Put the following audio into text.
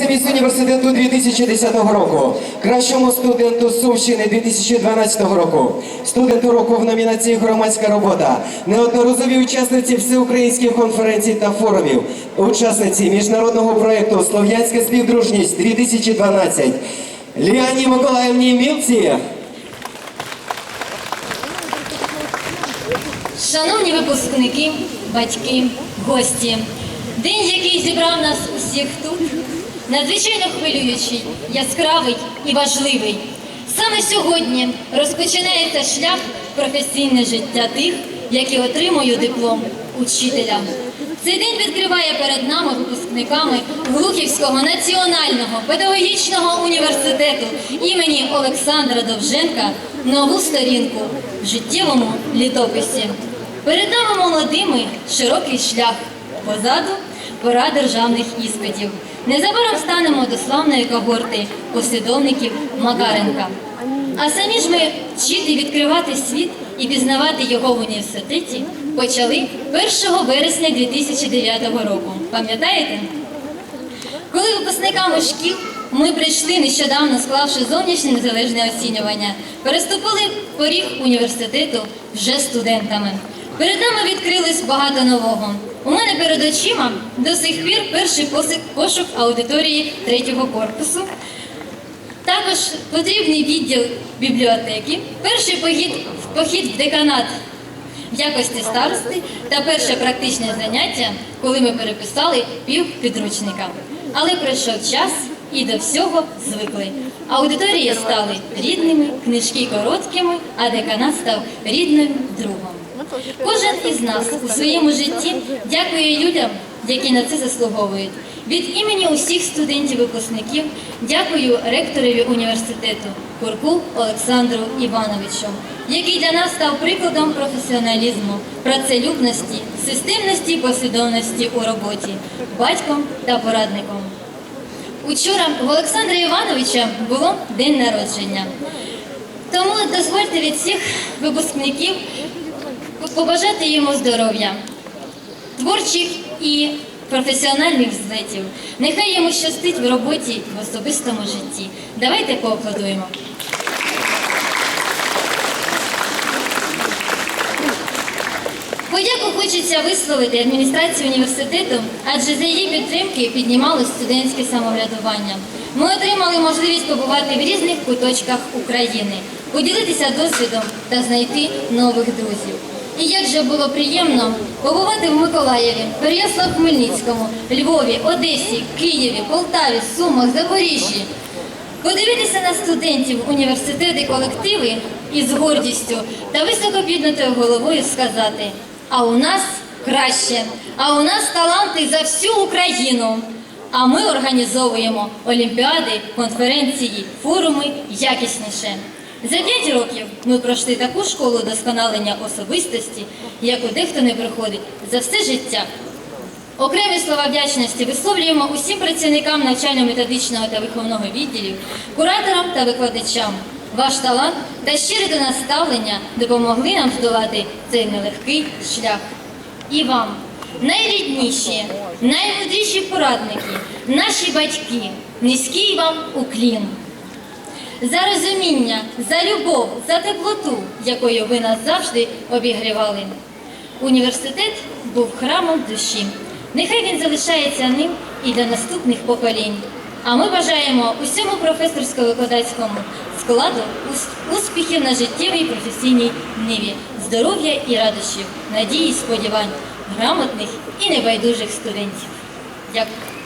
Переможниця міс університету 2010 року, кращому студенту Сумщини 2012 року, студенту року в номінації Громадська робота, неодноразові учасниці всеукраїнських конференцій та форумів, учасниці міжнародного проєкту Слов'янська співдружність 2012, Ліані Миколаївні Мілці. Шановні випускники, батьки, гості, день, який зібрав нас усіх тут, надзвичайно хвилюючий, яскравий і важливий. Саме сьогодні розпочинається шлях професійне життя тих, які отримують диплом учителя. Цей день відкриває перед нами випускниками Глухівського національного педагогічного університету імені Олександра Довженка нову сторінку в життєвому літописі. Перед нами молодими широкий шлях. Позаду пора державних іспитів. Незабаром станемо до славної когорти послідовників Макаренка. А самі ж ми вчити відкривати світ і пізнавати його в університеті почали 1 вересня 2009 року. Пам'ятаєте? Коли випускниками шкіл ми прийшли нещодавно склавши зовнішнє незалежне оцінювання, переступили поріг університету вже студентами. Перед нами відкрилось багато нового. У мене перед очима до сих пір перший пошук аудиторії третього корпусу. Також потрібний відділ бібліотеки, перший похід, похід в деканат в якості старости та перше практичне заняття, коли ми переписали пів підручника. Але пройшов час і до всього звикли. Аудиторії стали рідними, книжки короткими, а деканат став рідним другом. Кожен із нас у своєму житті дякує людям, які на це заслуговують. Від імені усіх студентів-випускників дякую ректорові університету Курку Олександру Івановичу, який для нас став прикладом професіоналізму, працелюбності, системності і послідовності у роботі, батьком та порадником. Учора в Олександра Івановича було день народження. Тому дозвольте від всіх випускників побажати йому здоров'я, творчих і професіональних злетів. Нехай йому щастить в роботі в особистому житті. Давайте поаплодуємо. Подяку хочеться висловити адміністрації університету, адже за її підтримки піднімалось студентське самоврядування. Ми отримали можливість побувати в різних куточках України, поділитися досвідом та знайти нових друзів. І як же було приємно побувати в Миколаєві, Переяслав-Хмельницькому, Львові, Одесі, Києві, Полтаві, Сумах, Запоріжжі. Подивитися на студентів, університети, колективи із гордістю та високо піднятою головою сказати: а у нас краще, а у нас таланти за всю Україну. А ми організовуємо олімпіади, конференції, форуми якісніше. За п'ять років ми пройшли таку школу досконалення особистості, яку дехто не проходить за все життя. Окремі слова вдячності висловлюємо усім працівникам навчально-методичного та виховного відділів, кураторам та викладачам. Ваш талант та щире до нас ставлення допомогли нам здолати цей нелегкий шлях. І вам, найрідніші, наймудріші порадники, наші батьки, низький вам уклін. За розуміння, за любов, за теплоту, якою ви нас завжди обігрівали. Університет був храмом душі. Нехай він залишається ним і для наступних поколінь. А ми бажаємо усьому професорсько-викладацькому складу успіхів на життєвій професійній ниві, здоров'я і радощів, надії, і сподівань, грамотних і небайдужих студентів. Дякую.